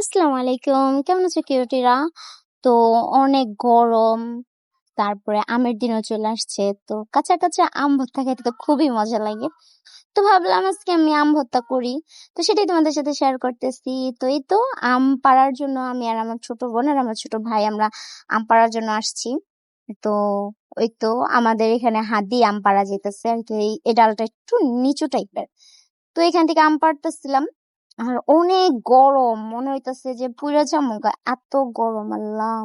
আসসালামু আলাইকুম। কেমন আছো কিউটিরা? তো অনেক গরম, তারপরে আমের দিনও চলে আসছে। তো কাঁচা কাঁচা আম ভর্তা খেতে তো খুবই মজা লাগে। তো ভাবলাম আজকে আমি আম ভর্তা করি। তো সেটাই তোমাদের সাথে শেয়ার করতেছি। তো এই তো আম পাড়ার জন্য আমি আর আমার ছোট বোন আর আমার ছোট ভাই আমরা আম পাড়ার জন্য আসছি। তো ওই তো আমাদের এখানে হাত দিয়ে আম পাড়া যেতেছে আর কি এই- ডালটা একটু নিচু টাইপের তো এখান থেকে আম পাড়তেছিলাম। আর অনেক গরম। মনে হইতাছে যে পুরা যাব এত গরম, আল্লাহ।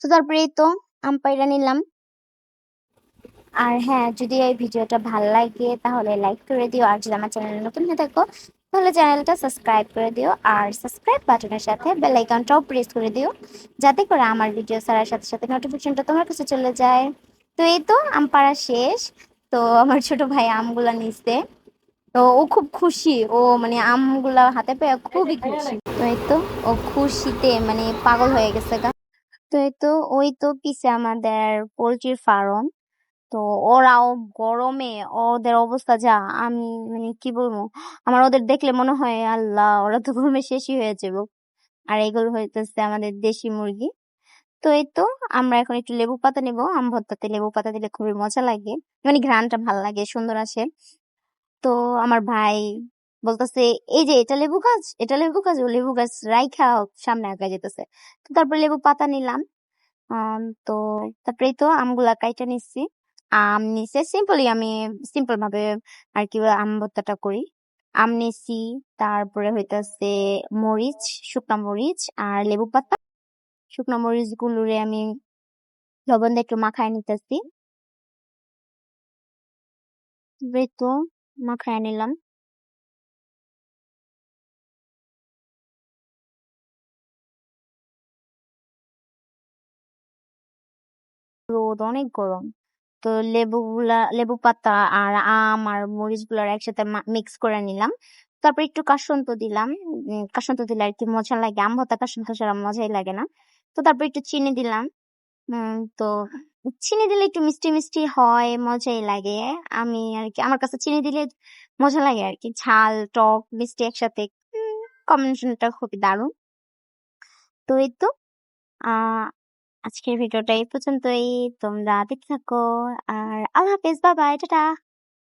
তো তারপরে তো, আম পাইরা নিলাম। আর হ্যাঁ যদি এই ভিডিওটা ভালো লাগে, তাহলে লাইক করে দিও। আর যদি আমার চ্যানেলে নতুন হয়ে থাকো, তাহলে চ্যানেলটা সাবস্ক্রাইব করে দিও। আর সাবস্ক্রাইব বাটনের সাথে বেল আইকনটাও প্রেস করে দিও, যাতে করে আমার ভিডিও ছাড়ার সাথে সাথে নোটিফিকেশনটা তোমার কাছে চলে যায়। তো এই তো, আম পাড়া শেষ। তো আমার ছোট ভাই আমগুলা নিচ্ছে তো ও খুব খুশি। ও মানে আমগুলা হাতে পেয়ে খুবই খুশি। তো এই তো ও খুশিতে মানে পাগল হয়ে গেছে গা। তো এই তো ওই তো পিছে আমাদের পোল্ট্রির ফার্ম। তো ওরাও গরমে ওদের অবস্থা যা, আমি মানে কি বলব, আমার ওদের দেখলে মনে হয়, আল্লাহ, ওরা তো গরমে শেষই হয়ে যাব। আর এগুলো হইতেছে আমাদের দেশি মুরগি। তো এই তো আমরা এখন একটু লেবু পাতা নেব, আম ভর্তাতে লেবু পাতা দিলে খুবই মজা লাগে। মানে ঘ্রাণটা ভালো লাগে, সুন্দর আসে। তো আমার ভাই বলতেছে, এই যে এটা লেবু গাছ, এটা লেবু গাছ, ও লেবু গাছ রাইখা সামনে আঁকা যেতেছে। তো তারপর লেবু পাতা নিলাম। তো তারপরে তো আমগুলা কাইটা নিচ্ছি। আম নিচে সিম্পলি আমি সিম্পল ভাবে আর কি আম ভর্তাটা করি। আম নিছি তারপরে হইতাছে মরিচ, শুকনা মরিচ আর লেবু পাতা। শুকনা মরিচ গুলোরে আমি লবণ দিয়ে একটু মাখায় নিতেছি। তো মাখায় নিলাম। রোদ অনেক গরম। তো লেবুগুলা লেবু পাতা আর আম আর মরিচগুলার একসাথে মিক্স করে নিলাম। তারপর একটু কাসুন্দ দিলাম। উম, কাসুন্দ দিলে আর কি মজা লাগে। আম ভর্তা কাসুন্দ ছাড়া মজাই লাগে না। তো তারপর একটু চিনি দিলাম। তো চিনি দিলে একটু মিষ্টি মিষ্টি হয়, মজাই লাগে। আমি আর কি আমার কাছে চিনি দিলে মজা লাগে আর কি ঝাল, টক, মিষ্টি একসাথে কম্বিনেশনটা খুবই দারুণ। তো এই তো আজকের ভিডিওটা এই পর্যন্তই। তোমরা দেখতে থাকো, আর আল্লাহ হাফেজ বাবা টাটা।